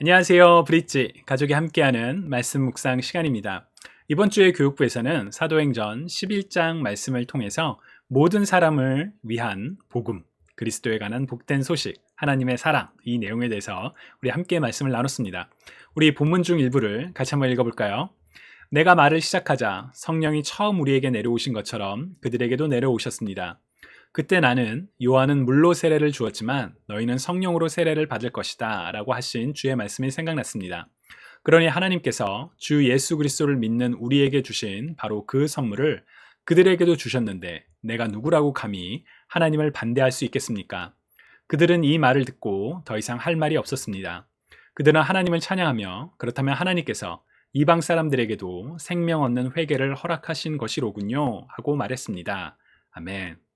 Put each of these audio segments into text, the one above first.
안녕하세요. 브릿지 가족이 함께하는 말씀 묵상 시간입니다. 이번 주에 교육부에서는 사도행전 11장 말씀을 통해서 모든 사람을 위한 복음, 그리스도에 관한 복된 소식, 하나님의 사랑 이 내용에 대해서 우리 함께 말씀을 나눴습니다. 우리 본문 중 일부를 같이 한번 읽어 볼까요? 내가 말을 시작하자 성령이 처음 우리에게 내려오신 것처럼 그들에게도 내려오셨습니다. 그때 나는 요한은 물로 세례를 주었지만 너희는 성령으로 세례를 받을 것이다 라고 하신 주의 말씀이 생각났습니다. 그러니 하나님께서 주 예수 그리스도를 믿는 우리에게 주신 바로 그 선물을 그들에게도 주셨는데 내가 누구라고 감히 하나님을 반대할 수 있겠습니까? 그들은 이 말을 듣고 더 이상 할 말이 없었습니다. 그들은 하나님을 찬양하며 그렇다면 하나님께서 이방 사람들에게도 생명 얻는 회개를 허락하신 것이로군요 하고 말했습니다. 아멘.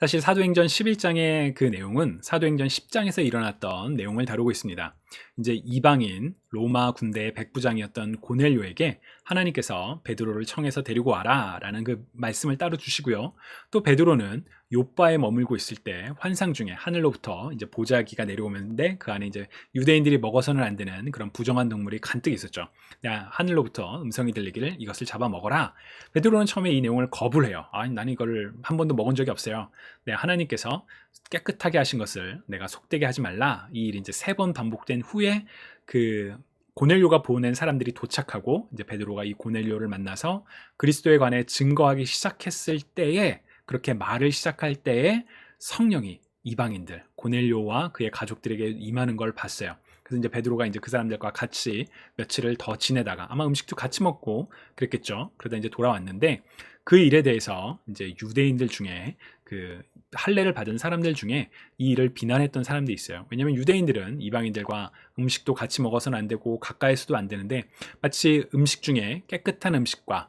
사실 사도행전 11장의 그 내용은 사도행전 10장에서 일어났던 내용을 다루고 있습니다. 이제 이방인 로마 군대의 백부장이었던 고넬료에게 하나님께서 베드로를 청해서 데리고 와라라는 그 말씀을 따로 주시고요. 또 베드로는 요바에 머물고 있을 때 환상 중에 하늘로부터 이제 보자기가 내려오는데 그 안에 이제 유대인들이 먹어서는 안 되는 그런 부정한 동물이 간뜩 있었죠. 하늘로부터 음성이 들리기를 이것을 잡아 먹어라. 베드로는 처음에 이 내용을 거부를 해요. 아니 나는 이거를 한 번도 먹은 적이 없어요. 네, 하나님께서 깨끗하게 하신 것을 내가 속되게 하지 말라. 이 일이 이제 세 번 반복된 후에 그 고넬료가 보낸 사람들이 도착하고 이제 베드로가 이 고넬료를 만나서 그리스도에 관해 증거하기 시작했을 때에 그렇게 말을 시작할 때에 성령이 이방인들 고넬료와 그의 가족들에게 임하는 걸 봤어요. 그래서 이제 베드로가 이제 그 사람들과 같이 며칠을 더 지내다가 아마 음식도 같이 먹고 그랬겠죠. 그러다 이제 돌아왔는데 그 일에 대해서 이제 유대인들 중에 그 할례를 받은 사람들 중에 이 일을 비난했던 사람들이 있어요. 왜냐하면 유대인들은 이방인들과 음식도 같이 먹어서는 안 되고 가까이서도 안 되는데 마치 음식 중에 깨끗한 음식과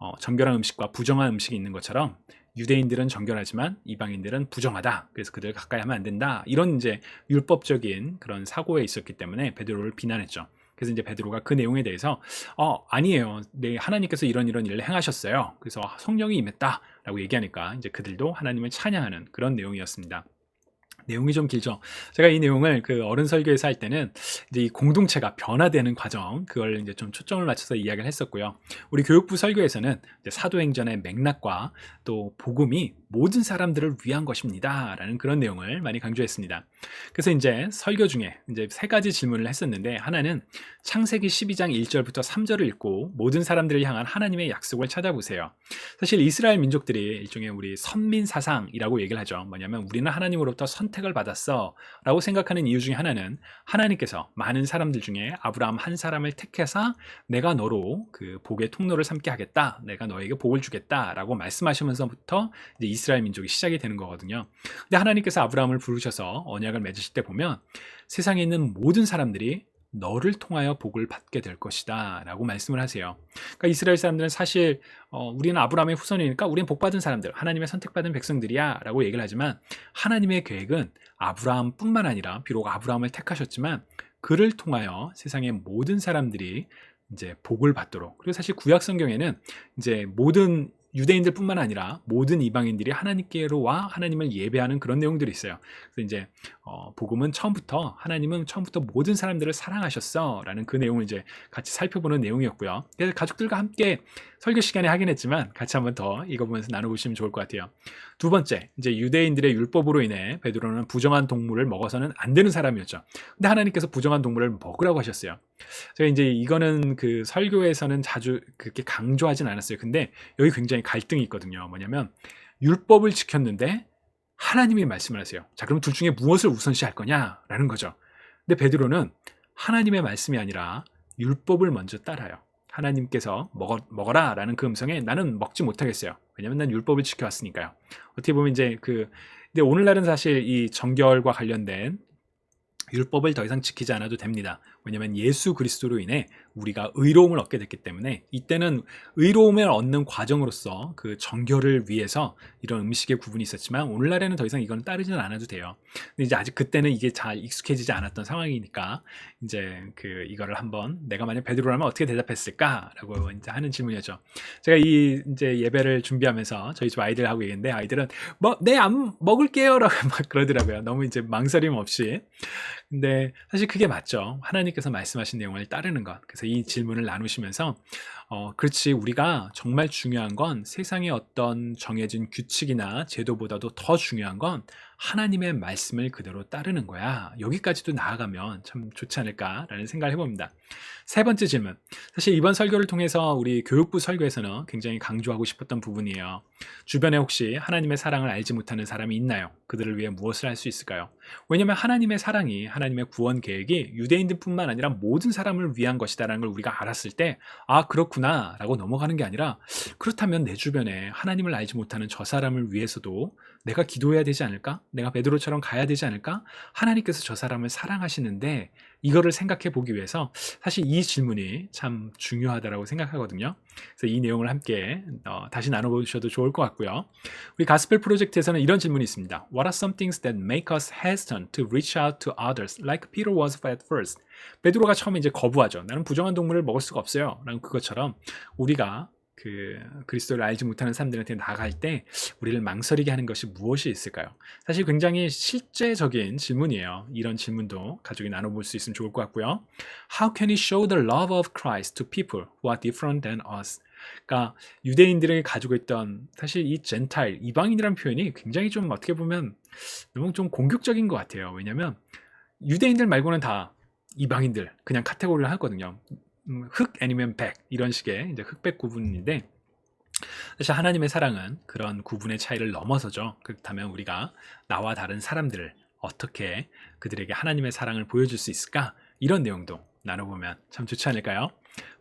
어, 정결한 음식과 부정한 음식이 있는 것처럼 유대인들은 정결하지만 이방인들은 부정하다. 그래서 그들 가까이 하면 안 된다. 이런 이제 율법적인 그런 사고에 있었기 때문에 베드로를 비난했죠. 그래서 이제 베드로가 그 내용에 대해서 어 아니에요. 네 하나님께서 이런 이런 일을 행하셨어요. 그래서 성령이 임했다라고 얘기하니까 이제 그들도 하나님을 찬양하는 그런 내용이었습니다. 내용이 좀 길죠. 제가 이 내용을 그 어른 설교에서 할 때는 이제 이 공동체가 변화되는 과정 그걸 이제 좀 초점을 맞춰서 이야기를 했었고요. 우리 교육부 설교에서는 사도행전의 맥락과 또 복음이 모든 사람들을 위한 것입니다 라는 그런 내용을 많이 강조했습니다. 그래서 이제 설교 중에 이제 세 가지 질문을 했었는데 하나는 창세기 12장 1절부터 3절을 읽고 모든 사람들을 향한 하나님의 약속을 찾아보세요. 사실 이스라엘 민족들이 일종의 우리 선민 사상이라고 얘기를 하죠. 뭐냐면 우리는 하나님으로부터 선택을 받았어 라고 생각하는 이유 중에 하나는 하나님께서 많은 사람들 중에 아브라함 한 사람을 택해서 내가 너로 그 복의 통로를 삼게 하겠다. 내가 너에게 복을 주겠다 라고 말씀하시면서부터 이제 이스라엘 민족이 시작이 되는 거거든요. 근데 하나님께서 아브라함을 부르셔서 언약을 맺으실 때 보면 세상에 있는 모든 사람들이 너를 통하여 복을 받게 될 것이다 라고 말씀을 하세요. 그러니까 이스라엘 사람들은 사실 어, 우리는 아브라함의 후손이니까 우리는 복받은 사람들, 하나님의 선택받은 백성들이야 라고 얘기를 하지만 하나님의 계획은 아브라함뿐만 아니라 비록 아브라함을 택하셨지만 그를 통하여 세상의 모든 사람들이 이제 복을 받도록 그리고 사실 구약 성경에는 이제 모든 유대인들뿐만 아니라 모든 이방인들이 하나님께로 와 하나님을 예배하는 그런 내용들이 있어요. 그래서 이제 어, 복음은 처음부터 하나님은 처음부터 모든 사람들을 사랑하셨어라는 그 내용을 이제 같이 살펴보는 내용이었고요. 그래서 가족들과 함께 설교 시간에 하긴 했지만 같이 한번 더 읽어보면서 나눠보시면 좋을 것 같아요. 두 번째, 이제 유대인들의 율법으로 인해 베드로는 부정한 동물을 먹어서는 안 되는 사람이었죠. 근데 하나님께서 부정한 동물을 먹으라고 하셨어요. 제가 이제 이거는 그 설교에서는 자주 그렇게 강조하진 않았어요. 근데 여기 굉장히 갈등이 있거든요. 뭐냐면 율법을 지켰는데 하나님이 말씀을 하세요. 자, 그럼 둘 중에 무엇을 우선시할 거냐라는 거죠. 근데 베드로는 하나님의 말씀이 아니라 율법을 먼저 따라요. 하나님께서 먹어, 먹어라 라는 그 음성에 나는 먹지 못하겠어요. 왜냐면 난 율법을 지켜왔으니까요. 어떻게 보면 이제 그, 근데 오늘날은 사실 이 정결과 관련된 율법을 더 이상 지키지 않아도 됩니다. 왜냐하면 예수 그리스도로 인해 우리가 의로움을 얻게 됐기 때문에 이때는 의로움을 얻는 과정으로서 그 정결을 위해서 이런 음식의 구분이 있었지만 오늘날에는 더 이상 이건 따르지는 않아도 돼요. 근데 이제 아직 그때는 이게 잘 익숙해지지 않았던 상황이니까 이제 그 이거를 한번 내가 만약 베드로라면 어떻게 대답했을까라고 이제 하는 질문이었죠. 제가 이 이제 예배를 준비하면서 저희 집 아이들하고 얘기했는데 아이들은 뭐네안 먹을게요라고 막 그러더라고요. 너무 이제 망설임 없이 근데 사실 그게 맞죠. 하나님께서 말씀하신 내용을 따르는 것. 그래서 이 질문을 나누시면서 어, 그렇지 우리가 정말 중요한 건 세상의 어떤 정해진 규칙이나 제도보다도 더 중요한 건 하나님의 말씀을 그대로 따르는 거야. 여기까지도 나아가면 참 좋지 않을까라는 생각을 해봅니다. 세 번째 질문. 사실 이번 설교를 통해서 우리 교육부 설교에서는 굉장히 강조하고 싶었던 부분이에요. 주변에 혹시 하나님의 사랑을 알지 못하는 사람이 있나요? 그들을 위해 무엇을 할 수 있을까요? 왜냐하면 하나님의 사랑이 하나님의 구원 계획이 유대인들뿐만 아니라 모든 사람을 위한 것이다라는 걸 우리가 알았을 때 아 그렇구나 라고 넘어가는 게 아니라 그렇다면 내 주변에 하나님을 알지 못하는 저 사람을 위해서도 내가 기도해야 되지 않을까? 내가 베드로처럼 가야 되지 않을까? 하나님께서 저 사람을 사랑하시는데 이거를 생각해 보기 위해서 사실 이 질문이 참 중요하다라고 생각하거든요. 그래서 이 내용을 함께 어, 다시 나눠보셔도 좋을 것 같고요. 우리 가스펠 프로젝트에서는 이런 질문이 있습니다. What are some things that make us hesitant to reach out to others like Peter was at first? 베드로가 처음에 이제 거부하죠. 나는 부정한 동물을 먹을 수가 없어요. 라는 그것처럼 우리가 그 그리스도를 알지 못하는 사람들한테 나아갈 때 우리를 망설이게 하는 것이 무엇이 있을까요? 사실 굉장히 실제적인 질문이에요. 이런 질문도 가족이 나눠볼 수 있으면 좋을 것 같고요. How can we show the love of Christ to people who are different than us? 그러니까 유대인들이 가지고 있던 사실 이 젠타일 이방인이라는 표현이 굉장히 좀 어떻게 보면 너무 좀 공격적인 것 같아요. 왜냐하면 유대인들 말고는 다 이방인들 그냥 카테고리를 하거든요. 음, 흑 아니면 백 이런 식의 이제 흑백 구분인데 사실 하나님의 사랑은 그런 구분의 차이를 넘어서죠. 그렇다면 우리가 나와 다른 사람들을 어떻게 그들에게 하나님의 사랑을 보여줄 수 있을까? 이런 내용도 나눠보면 참 좋지 않을까요?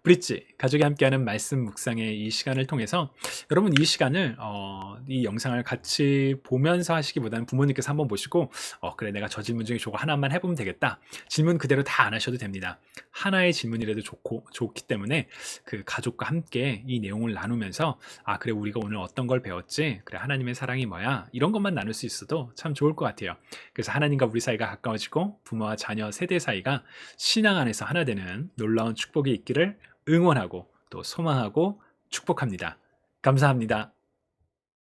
브릿지 가족이 함께하는 말씀 묵상의 이 시간을 통해서 여러분 이 시간을 어, 이 영상을 같이 보면서 하시기보다는 부모님께서 한번 보시고 어, 그래 내가 저 질문 중에 저거 하나만 해보면 되겠다. 질문 그대로 다 안 하셔도 됩니다. 하나의 질문이라도 좋고 좋기 때문에 그 가족과 함께 이 내용을 나누면서 아 그래 우리가 오늘 어떤 걸 배웠지? 그래 하나님의 사랑이 뭐야? 이런 것만 나눌 수 있어도 참 좋을 것 같아요. 그래서 하나님과 우리 사이가 가까워지고 부모와 자녀 세대 사이가 신앙 안에서 하나 되는 놀라운 축복이 있기를 응원하고 또 소망하고 축복합니다. 감사합니다.